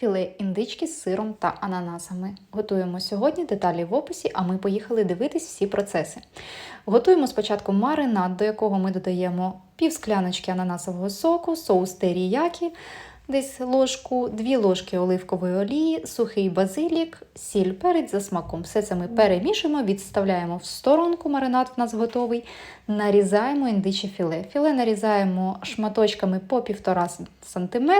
філе індички з сиром та ананасами. Готуємо сьогодні деталі в описі, а ми поїхали дивитись всі процеси. Готуємо спочатку маринад, до якого ми додаємо пів скляночки ананасового соку, соус теріякі, десь ложку, дві ложки оливкової олії, сухий базилік, сіль, перець за смаком. Все це ми перемішуємо, відставляємо в сторонку, маринад в нас готовий. Нарізаємо індиче філе. Філе нарізаємо шматочками по 1,5 см.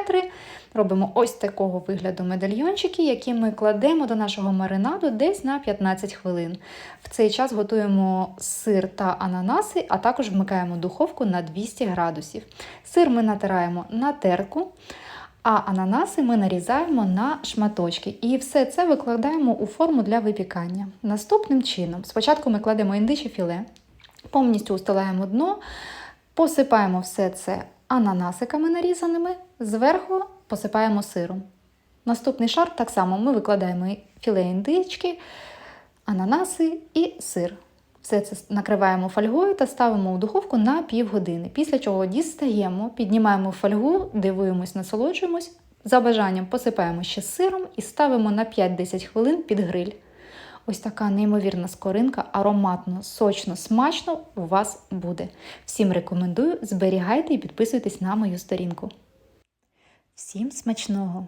Робимо ось такого вигляду медальйончики, які ми кладемо до нашого маринаду десь на 15 хвилин. В цей час готуємо сир та ананаси, а також вмикаємо духовку на 200 градусів. Сир ми натираємо на терку. А ананаси ми нарізаємо на шматочки. І все це викладаємо у форму для випікання. Наступним чином, спочатку ми кладемо індиче філе, повністю устилаємо дно, посипаємо все це ананасиками нарізаними, зверху посипаємо сиром. Наступний шар так само ми викладаємо філе індички, ананаси і сир. Все це накриваємо фольгою та ставимо у духовку на півгодини. Після чого дістаємо, піднімаємо фольгу, дивуємось, насолоджуємось. За бажанням посипаємо ще сиром і ставимо на 5-10 хвилин під гриль. Ось така неймовірна скоринка, ароматно, сочно, смачно у вас буде. Всім рекомендую, зберігайте і підписуйтесь на мою сторінку. Всім смачного!